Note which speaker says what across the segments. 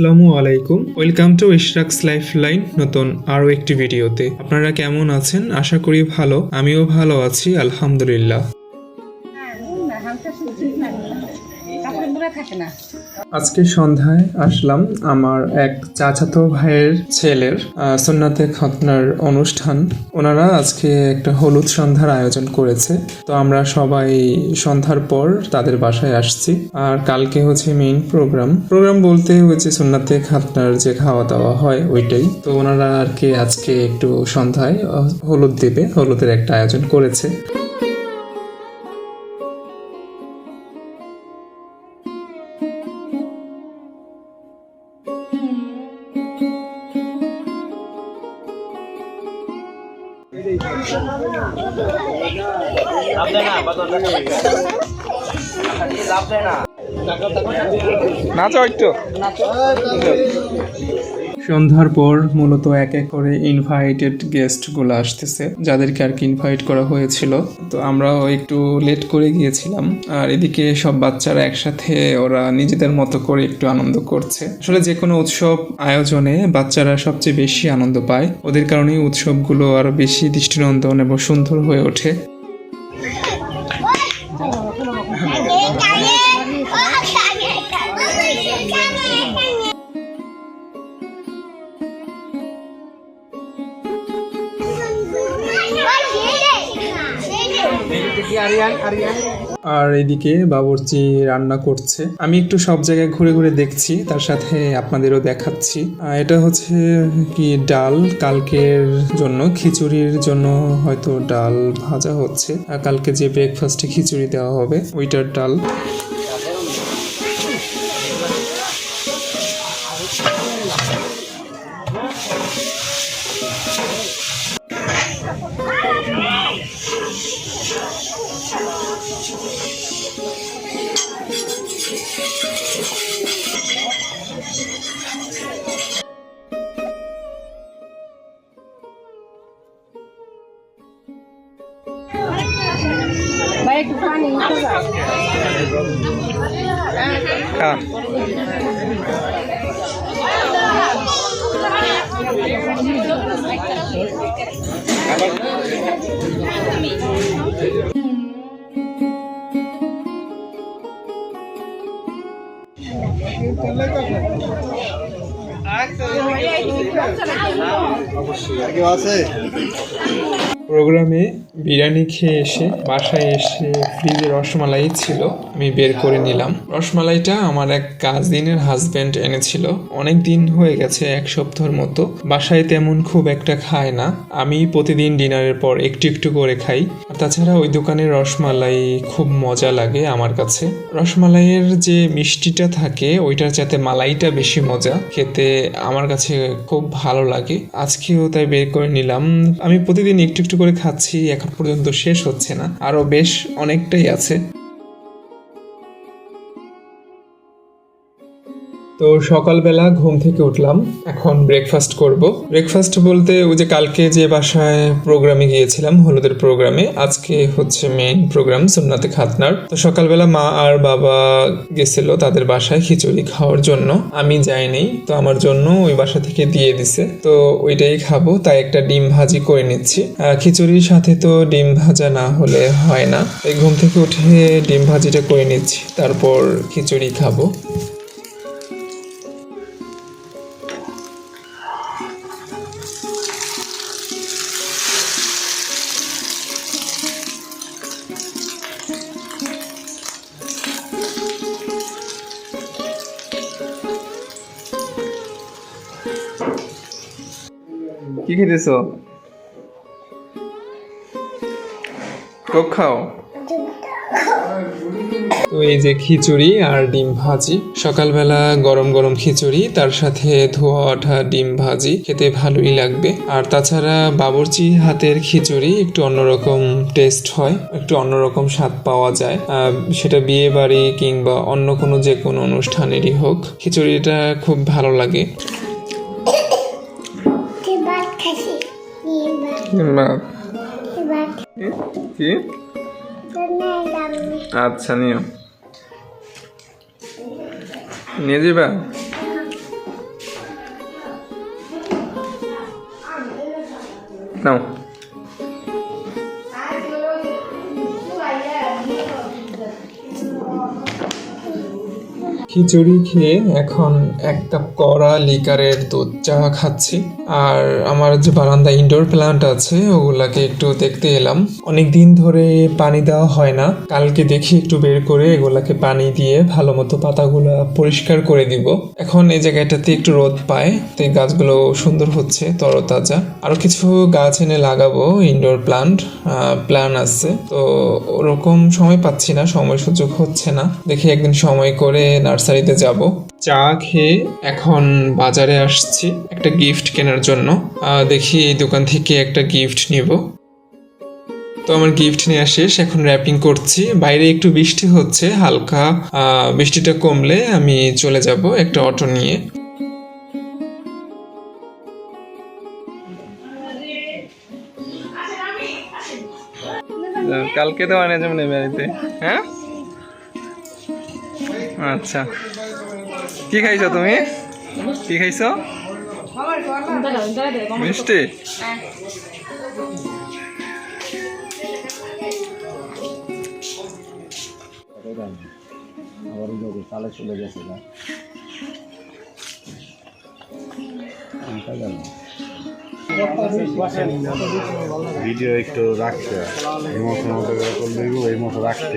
Speaker 1: আসসালামু আলাইকুম। Welcome to Ishrak's life line নতুন আরও একটি ভিডিওতে। আপনারা কেমন আছেন? আশা করি ভালো। আমিও ভালো আছি, আলহামদুলিল্লাহ।
Speaker 2: থাকে না।
Speaker 1: আজকে সন্ধ্যায় আসলাম আমার এক চাচাতো ভাইয়ের ছেলের সুন্নাতে খতনার অনুষ্ঠান। ওনারা আজকে একটা হলুদ সন্ধ্যার আয়োজন করেছে। তো আমরা সবাই সন্ধ্যার পর তাদের বাসায় আসছি। আর কালকে হচ্ছে মেইন প্রোগ্রাম প্রোগ্রাম বলতে হচ্ছে সুন্নাতে খাতনার যে খাওয়া দাওয়া হয়, ওইটাই। তো ওনারা আর কি আজকে একটু সন্ধ্যায় হলুদ দেবে, হলুদের একটা আয়োজন করেছে।
Speaker 3: লাভ দেয় না কত লাভ দেয় না
Speaker 1: নাচো। একটু সন্ধ্যার পর মূলত এক এক করে ইনভাইটেড গেস্টগুলো আসতেছে, যাদেরকে আর কি ইনভাইট করা হয়েছিল। তো আমরাও একটু লেট করে গিয়েছিলাম, আর এদিকে সব বাচ্চারা একসাথে ওরা নিজেদের মতো করে একটু আনন্দ করছে। আসলে যে কোনো উৎসব আয়োজনে বাচ্চারা সবচেয়ে বেশি আনন্দ পায়। ওদের কারণেই উৎসবগুলো আরও বেশি দৃষ্টিনন্দন এবং সুন্দর হয়ে ওঠে। আর এদিকে বাবুর্চি রান্না করছে। আমি একটু সব জায়গায় ঘুরে ঘুরে দেখছি, তার সাথে আপনাদেরও দেখাচ্ছি। এটা হচ্ছে কি ডাল, কালকের জন্য, খিচুড়ির জন্য হয়তো ডাল ভাজা হচ্ছে। আর কালকে যে ব্রেকফাস্টে খিচুড়ি দেওয়া হবে, ওইটার ডাল।
Speaker 2: একটু পানি নিতে যাও।
Speaker 1: প্রোগ্রামে বিরিয়ানি খেয়ে এসে, বাসায় এসে ফ্রিজে রসমালাই ছিল, আমি বের করে নিলাম। রসমালাইটা আমার এক কাজিনের হাজবেন্ড এনেছিল। অনেক দিন হয়ে গেছে, এক সপ্তাহের মতো। বাসায় তেমন খুব একটা খায় না। আমি প্রতিদিন ডিনারের পর একটু একটু করে খাই। তাছাড়া ওই দোকানের রসমালাই খুব মজা লাগে আমার কাছে। রসমালাইয়ের যে মিষ্টিটা থাকে, ওইটার যাতে মালাইটা বেশি মজা। খেতে আমার কাছে খুব ভালো লাগে। আজকেও তাই বের করে নিলাম। আমি প্রতিদিন একটু একটু করে খাচ্ছি এখন পর্যন্ত শেষ হচ্ছে না। আরও বেশ অনেকটাই আছে। তো সকালবেলা ঘুম থেকে উঠলাম। এখন ব্রেকফাস্ট করব। ব্রেকফাস্ট বলতে ওই যে কালকে যে বাসায় প্রোগ্রামে গিয়েছিলাম, হলুদের প্রোগ্রামে আজকে হচ্ছে মেইন প্রোগ্রাম সুন্নাতে খাতনার। তো সকালবেলা মা আর বাবা গেছিল তাদের বাসায় খিচুড়ি খাওয়ার জন্য। আমি যাইনি তো আমার জন্য ওই বাসা থেকে দিয়ে দিছে। তো ওইটাই খাব, তাই একটা ডিম ভাজি করে নিচ্ছি। খিচুড়ির সাথে তো ডিম ভাজা না হলে হয় না। এই ঘুম থেকে উঠে ডিম ভাজিটা করে নিচ্ছি, তারপর খিচুড়ি খাব। কি খেতেছ? কোক খাও। তো এই যে খিচুড়ি আর ডিম ভাজি। সকালবেলা গরম গরম খিচুড়ি, তার সাথে ধোয়া ওঠা ডিম ভাজি, খেতে ভালোই লাগবে। আর তাছাড়া বাবরচি হাতের খিচুড়ি একটু অন্যরকম টেস্ট হয়, একটু অন্যরকম স্বাদ পাওয়া যায়। সেটা বিয়ে বাড়ি কিংবা অন্য কোনো যে কোনো অনুষ্ঠানেরই হোক, খিচুড়িটা খুব ভালো লাগে।
Speaker 4: কি?
Speaker 1: আচ্ছা নিও। নিয়ে যাবা নাও। খিচুড়ি খেয়ে এখন এক কাপ কড়া লিকারের দুধ চা খাচ্ছি। আর আমার যে বারান্দা ইনডোর প্ল্যান্ট আছে, ওগুলাকে একটু দেখতে এলাম। অনেক দিন ধরে পানি দেওয়া হয় না। কালকে দেখি একটু বের করে এগুলাকে পানি দিয়ে ভালো মতো পাতাগুলো পরিষ্কার করে দিব। এখন এই জায়গাটাতে একটু রোদ পায়, তো গাছগুলো সুন্দর হচ্ছে, তরতাজা। আরও কিছু গাছ এনে লাগাবো ইনডোর প্লান্ট প্ল্যান আছে। তো ওরকম সময় পাচ্ছি না, সময় সুযোগ হচ্ছে না। দেখি একদিন সময় করে নার্সারিতে যাব। চা খেয়ে এখন বাজারে আসছি একটা গিফট কেনার জন্য। দেখি এই দোকান থেকে একটা গিফট নিব। তো আমার গিফট নেওয়া শেষ, এখন র্যাপিং করছি। বাইরে একটু বৃষ্টি হচ্ছে, হালকা বৃষ্টিটা কমলে আমি চলে যাব একটা অটো নিয়ে। কালকে তো আনে যেমন বাড়িতে। হ্যাঁ? আচ্ছা। কি খাইছো তুমি? কি খাইছো? মিষ্টি?
Speaker 5: ভিডিও একটু রাখতে। এই মতো মতো করে করলে এই মতো রাখতে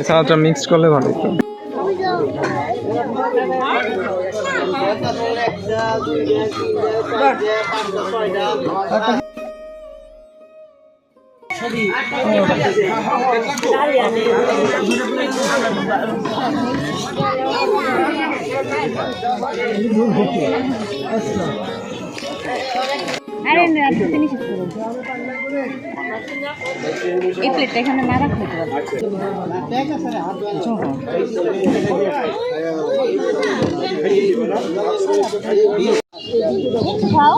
Speaker 1: এছাড়াটা মিক্স করলে ভালো হতো।
Speaker 2: আরে না ধুতে নিষেধ করো এই প্লেটটা এখানে না খাও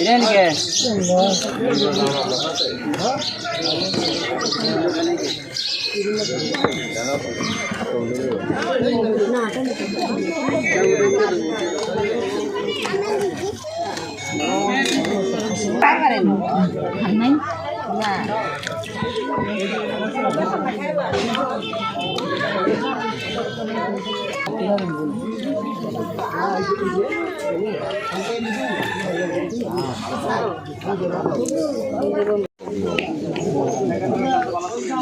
Speaker 3: এটা নিকে
Speaker 2: পারেন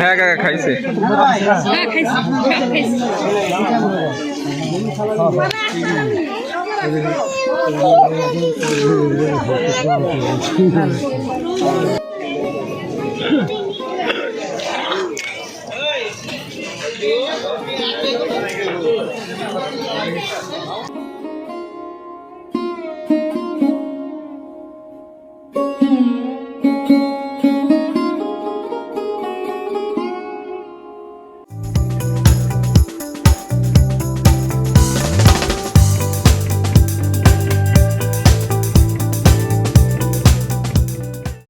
Speaker 1: হ্যাঁ কাকা খাইছে।
Speaker 2: হ্যাঁ খাইছি। খাইছি